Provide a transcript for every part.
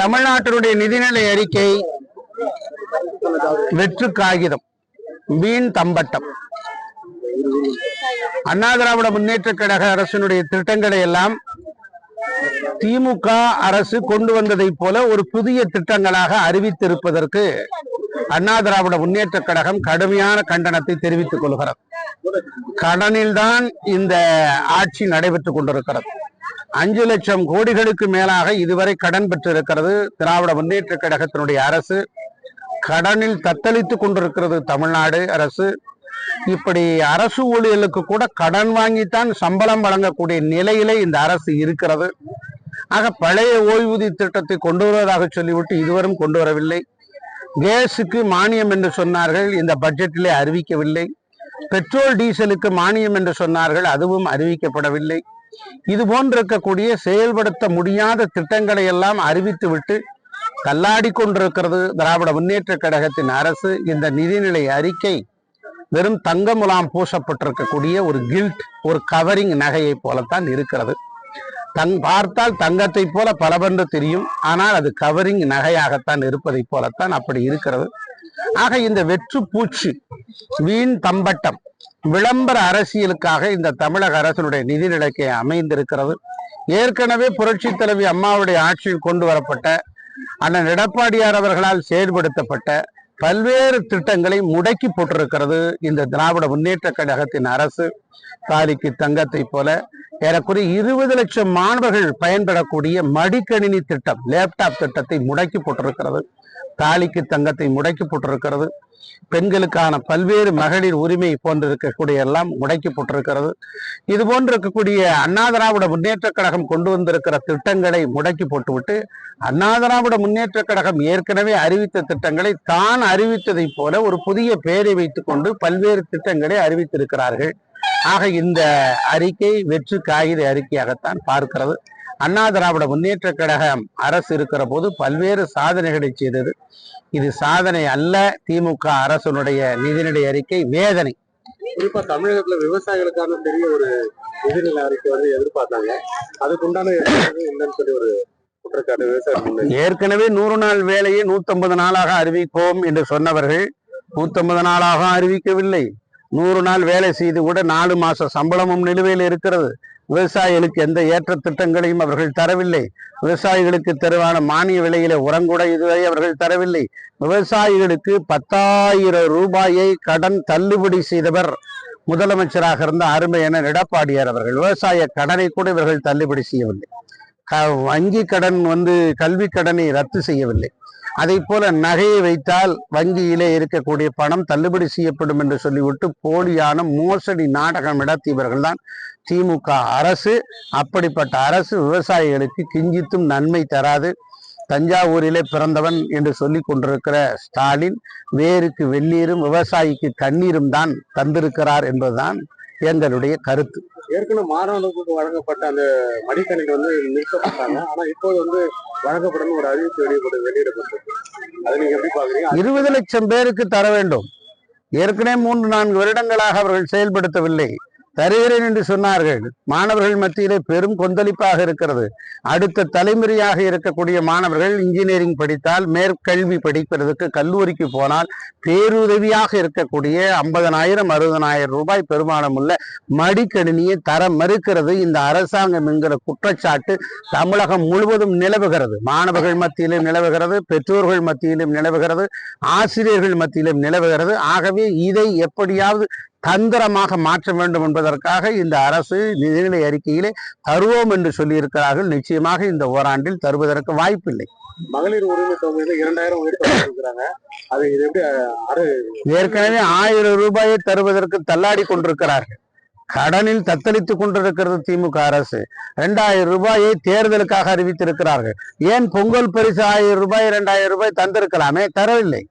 தமிழ்நாட்டினுடைய நிதிநிலை அறிக்கை வெற்று காகிதம் வீண் தம்பட்டம். அண்ணா திராவிட முன்னேற்ற கழக அரசினுடைய திட்டங்களை எல்லாம் திமுக அரசு கொண்டு வந்ததை போல ஒரு புதிய திட்டங்களாக அறிவித்திருப்பதற்கு அண்ணா திராவிட முன்னேற்ற கழகம் கடுமையான கண்டனத்தை தெரிவித்துக் கொள்கிறது. கடனில்தான் இந்த ஆட்சி நடைபெற்றுக் கொண்டிருக்கிறது. அஞ்சு லட்சம் கோடிகளுக்கு மேலாக இதுவரை கடன் பெற்றிருக்கிறது. திராவிட முன்னேற்ற கழகத்தினுடைய அரசு கடனில் தத்தளித்து கொண்டிருக்கிறது தமிழ்நாடு அரசு. இப்படி அரசு ஊழியர்களுக்கு கூட கடன் வாங்கித்தான் சம்பளம் வழங்கக்கூடிய நிலையிலே இந்த அரசு இருக்கிறது. ஆக பழைய ஓய்வூதிய திட்டத்தை கொண்டு வருவதாக சொல்லிவிட்டு இதுவரும் கொண்டு வரவில்லை. கேஸுக்கு மானியம் என்று சொன்னார்கள் இந்த பட்ஜெட்டிலே அறிவிக்கவில்லை. பெட்ரோல் டீசலுக்கு மானியம் என்று சொன்னார்கள் அதுவும் அறிவிக்கப்படவில்லை. இது போன்றிருக்கக்கூடிய செயல்படுத்த முடியாத திட்டங்களை எல்லாம் அறிவித்துவிட்டு தள்ளாடி கொண்டிருக்கிறது திராவிட முன்னேற்ற கழகத்தின் அரசு. இந்த நிதிநிலை அறிக்கை வெறும் தங்க முலாம் பூசப்பட்டிருக்கக்கூடிய ஒரு கில்ட் ஒரு கவரிங் நகையை போலத்தான் இருக்கிறது. தங் பார்த்தால் தங்கத்தை போல பலவென்று தெரியும். ஆனால் அது கவரிங் நகையாகத்தான் இருப்பதை போலத்தான் அப்படி இருக்கிறது. ஆக இந்த வெற்று பூச்சி வீண் தம்பட்டம் விளம்பர அரசியலுக்காக இந்த தமிழக அரசினுடைய நிதி நிலைக்கை அமைந்திருக்கிறது. ஏற்கனவே புரட்சி தலைவி அம்மாவுடைய ஆட்சியில் கொண்டு வரப்பட்ட அண்ணன் எடப்பாடியார் அவர்களால் செயல்படுத்தப்பட்ட பல்வேறு திட்டங்களை முடக்கி போட்டிருக்கிறது இந்த திராவிட முன்னேற்ற கழகத்தின் அரசு. தாலிக்கு தங்கத்தை போல ஏறக்குறைய இருபது லட்சம் மாணவர்கள் பயன்படக்கூடிய மடிக்கணினி திட்டம் லேப்டாப் திட்டத்தை முடக்கி போட்டிருக்கிறது. தாலிக்கு தங்கத்தை முடக்கி போட்டிருக்கிறது. பெண்களுக்கான பல்வேறு மகளிர் உரிமை போன்றிருக்கக்கூடிய எல்லாம் முடக்கி போட்டிருக்கிறது. இது போன்று இருக்கக்கூடிய அண்ணா திராவிட முன்னேற்ற கழகம் கொண்டு வந்திருக்கிற திட்டங்களை முடக்கி போட்டுவிட்டு அண்ணா திராவிட முன்னேற்ற கழகம் ஏற்கனவே அறிவித்த திட்டங்களை தான் அறிவித்ததைப் போல ஒரு புதிய பெயரை வைத்துக் கொண்டு பல்வேறு திட்டங்களை அறிவித்திருக்கிறார்கள். ஆக இந்த அறிக்கை வெற்று காகித அறிக்கையாகத்தான் பார்க்கிறது. அண்ணா திராவிட முன்னேற்ற கழகம் அரசு இருக்கிற போது பல்வேறு சாதனைகளை செய்தது. இது சாதனை அல்ல. திமுக அரசனுடைய நிதிநிலை அறிக்கை வேதனை. குறிப்பா தமிழகத்துல விவசாயிகளுக்கான பெரிய ஒரு நிதிநிலை அறிக்கை வந்து எதிர்பார்த்தாங்க. அதுக்கு உண்டான ஏற்பாடு இல்லைன்னு சொல்லி ஒரு. ஏற்கனவே நூறு நாள் வேலையை நூத்தம்பது நாளாக அறிவிப்போம் என்று சொன்னவர்கள் நூத்தம்பது நாளாக அறிவிக்கவில்லை. நூறு நாள் வேலை செய்து கூட நாலு மாச சம்பளமும் நிலுவையில் இருக்கிறது. விவசாயிகளுக்கு எந்த ஏற்ற திட்டங்களையும் அவர்கள் தரவில்லை. விவசாயிகளுக்கு தருவான மானிய விலையில உரங்கூட இதுவரை அவர்கள் தரவில்லை. விவசாயிகளுக்கு பத்தாயிரம் ரூபாயை கடன் தள்ளுபடி செய்தவர் முதலமைச்சராக இருந்த அருமையான எடப்பாடியார் அவர்கள். விவசாய கடனை கூட இவர்கள் தள்ளுபடி செய்யவில்லை. க- வங்கி கடன் வந்து கல்வி கடனை ரத்து செய்யவில்லை. அதை போல நகையை வைத்தால் வங்கியிலே இருக்கக்கூடிய பணம் தள்ளுபடி செய்யப்படும் என்று சொல்லிவிட்டு போலியான மோசடி நாடகம் நடத்தியவர்கள்தான் திமுக அரசு. அப்படிப்பட்ட அரசு விவசாயிகளுக்கு கிஞ்சித்தும் நன்மை தராது. தஞ்சாவூரிலே பிறந்தவன் என்று சொல்லி கொண்டிருக்கிற ஸ்டாலின் வேருக்கு வெந்நீரும் விவசாயிக்கு கண்ணீரும் தான் தந்திருக்கிறார் என்பதுதான் எங்களுடைய கருத்து. ஏற்கனவே மாணவர்களுக்கு வழங்கப்பட்ட அந்த மடிக்கணினி வந்து நிறுத்தப்பட்டாங்க. ஆனா இப்போது வந்து வழங்கப்படும் ஒரு அறிவிப்பு வெளியிட வெளியிடப்பட்டிருக்கு. அதை நீங்க எப்படி பாக்குறீங்க இருபது லட்சம் பேருக்கு தர வேண்டும். ஏற்கனவே மூன்று நான்கு வருடங்களாக அவர்கள் செயல்படுத்தவில்லை. தருகிறேன் என்று சொன்னார்கள். மாணவர்கள் மத்தியிலே பெரும் கொந்தளிப்பாக இருக்கிறது. அடுத்த தலைமுறையாக இருக்கக்கூடிய மாணவர்கள் இன்ஜினியரிங் படித்தால் மேற்கல்வி படிப்பதற்கு கல்லூரிக்கு போனால் பேருதவியாக இருக்கக்கூடிய ஐம்பதனாயிரம் அறுபதனாயிரம் ரூபாய் பெருமானம் உள்ள மடிக்கணினியை தர மறுக்கிறது. இந்த அரசாங்கம் என்கிற குற்றச்சாட்டு தமிழகம் முழுவதும் நிலவுகிறது. மாணவர்கள் மத்தியிலும் நிலவுகிறது பெற்றோர்கள் மத்தியிலும் நிலவுகிறது ஆசிரியர்கள் மத்தியிலும் நிலவுகிறது. ஆகவே இதை எப்படியாவது தந்திரமாக மாற்ற வேண்டும் என்பதற்காக இந்த அரசு நிதிநிலை அறிக்கையிலே தருவோம் என்று சொல்லியிருக்கிறார்கள். நிச்சயமாக இந்த ஓராண்டில் தருவதற்கு வாய்ப்பில்லை. மகளிர் உரிமை தொகையில இரண்டாயிரம் உயர்த்தி இருக்கிறாங்க அது இது எப்படி ஏற்கனவே ஆயிரம் ரூபாயை தருவதற்கு தள்ளாடி கொண்டிருக்கிறார்கள். கடனில் தத்தளித்துக் கொண்டிருக்கிறது திமுக அரசு. இரண்டாயிரம் ரூபாயை தேர்தலுக்காக அறிவித்திருக்கிறார்கள். ஏன் பொங்கல் பரிசு ஆயிரம் ரூபாய் இரண்டாயிரம் ரூபாய் தந்திருக்கலாமே? தரவில்லை.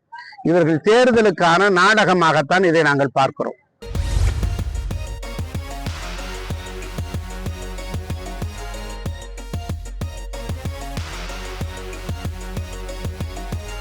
இவர்கள் தேர்தலுக்கான நாடகமாகத்தான் இதை நாங்கள் பார்க்கிறோம்.